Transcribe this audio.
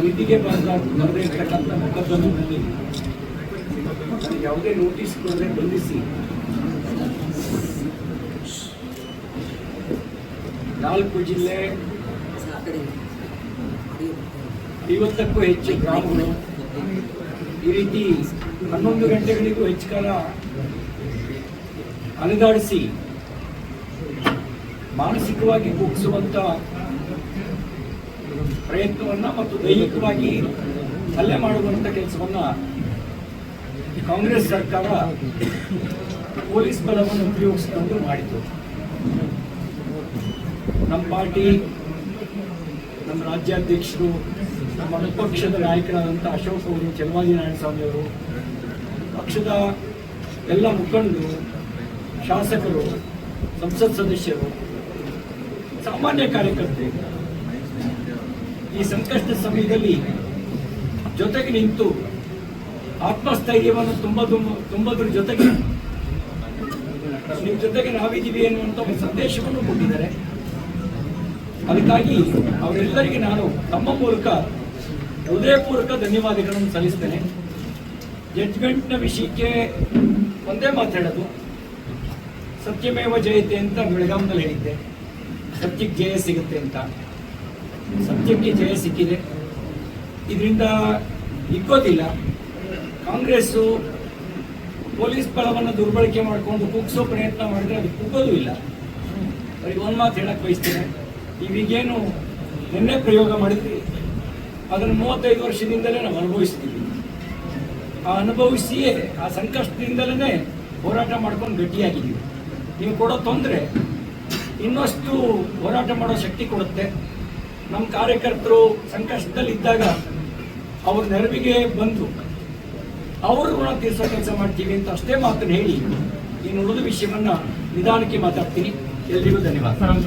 ಖರೀದಿಗೆ ಬಂದ ಬಂದೇ ಯಾವುದೇ ನೋಟಿಸ್ ಕೊಡದೆ ಬಂಧಿಸಿ ನಾಲ್ಕು ಜಿಲ್ಲೆ ಐವತ್ತಕ್ಕೂ ಹೆಚ್ಚು ಗ್ರಾಮಗಳು. ಈ ರೀತಿ ಹನ್ನೊಂದು ಗಂಟೆಗಳಿಗೂ ಹೆಚ್ಚು ಕಾಲ ಅಲೆದಾಡಿಸಿ ಮಾನಸಿಕವಾಗಿ ಕುಗ್ಗಿಸುವಂತ ಪ್ರಯತ್ನವನ್ನ ಮತ್ತು ದೈಹಿಕವಾಗಿ ಹಲ್ಲೆ ಮಾಡುವಂತ ಕೆಲಸವನ್ನ ಕಾಂಗ್ರೆಸ್ ಸರ್ಕಾರ ಪೊಲೀಸ್ ಬಲವನ್ನು ಉಪಯೋಗಿಸಿಕೊಂಡು ಮಾಡಿತು. ನಮ್ಮ ಪಾರ್ಟಿ, ನಮ್ಮ ರಾಜ್ಯಾಧ್ಯಕ್ಷರು, ನಮ್ಮ ವಿಪಕ್ಷದ ನಾಯಕರಾದಂಥ ಅಶೋಕ್ ಅವರು ಚಲವಾದಿ ಅವರು, ಪಕ್ಷದ ಎಲ್ಲ ಮುಖಂಡರು, ಶಾಸಕರು, ಸಂಸತ್ ಸದಸ್ಯರು, ಸಾಮಾನ್ಯ ಕಾರ್ಯಕರ್ತರು. ಈ ಸಂಕಷ್ಟ ಸಮಯದಲ್ಲಿ ಜೊತೆಗೆ ನಿಂತು ಆತ್ಮಸ್ಥೈರ್ಯವನ್ನು ತುಂಬದು ತುಂಬೋದ್ರ ಜೊತೆಗೆ ನಿಮ್ಮ ಜೊತೆಗೆ ನಾವಿದ್ದೀವಿ ಎನ್ನುವಂಥ ಒಂದು ಸಂದೇಶವನ್ನು ಕೊಟ್ಟಿದ್ದಾರೆ. ಅದಕ್ಕಾಗಿ ಅವರೆಲ್ಲರಿಗೆ ನಾನು ತಮ್ಮ ಮೂಲಕ ಹೃದಯಪೂರ್ವಕ ಧನ್ಯವಾದಗಳನ್ನು ಸಲ್ಲಿಸ್ತೇನೆ. ಜಡ್ಜ್ಮೆಂಟ್ನ ವಿಷಯಕ್ಕೆ ಒಂದೇ ಮಾತಾಡೋದು ಸತ್ಯಮೇವ ಜಯತೆ ಅಂತ ಬೆಳಗಾಂನಲ್ಲಿ ಹೇಳಿದ್ದೆ. ಸತ್ಯಕ್ಕೆ ಜಯ ಸಿಗುತ್ತೆ ಅಂತ. ಸತ್ಯಕ್ಕೆ ಜಯ ಸಿಕ್ಕಿದೆ. ಇದರಿಂದ ಇಕ್ಕೋದಿಲ್ಲ ಕಾಂಗ್ರೆಸ್ಸು ಪೊಲೀಸ್ ಬಲವನ್ನು ದುರ್ಬಳಕೆ ಮಾಡಿಕೊಂಡು ಕುಗ್ಸೋ ಪ್ರಯತ್ನ ಮಾಡಿದ್ರೆ ಅದು ಕುಗ್ಗೋದು ಇಲ್ಲ. ಅವ್ರಿಗೆ ಒಂದು ಮಾತು ಹೇಳಕ್ಕೆ ಬಯಸ್ತೇನೆ. ಇವೀಗೇನು ನಿನ್ನೆ ಪ್ರಯೋಗ ಮಾಡಿದ್ವಿ. ಅದನ್ನು ಮೂವತ್ತೈದು ವರ್ಷದಿಂದಲೇ ನಾವು ಅನುಭವಿಸ್ತೀವಿ. ಆ ಅನುಭವಿಸಿಯೇ, ಆ ಸಂಕಷ್ಟದಿಂದಲೇ ಹೋರಾಟ ಮಾಡ್ಕೊಂಡು ಗಟ್ಟಿಯಾಗಿದ್ದೀವಿ. ನೀವು ಕೊಡೋ ತೊಂದರೆ ಇನ್ನಷ್ಟು ಹೋರಾಟ ಮಾಡೋ ಶಕ್ತಿ ಕೊಡುತ್ತೆ. ನಮ್ಮ ಕಾರ್ಯಕರ್ತರು ಸಂಕಷ್ಟದಲ್ಲಿದ್ದಾಗ ಅವ್ರ ನೆರವಿಗೆ ಬಂದು ಅವ್ರ ಋಣ ತೀರಿಸೋ ಕೆಲಸ ಮಾಡ್ತೀವಿ ಅಂತ ಅಷ್ಟೇ ಮಾತನ್ನು ಹೇಳಿ ಇನ್ನು ಉಳಿದ ವಿಷಯವನ್ನ ನಿಧಾನಕ್ಕೆ ಮಾತಾಡ್ತೀನಿ. ಎಲ್ರಿಗೂ ಧನ್ಯವಾದ.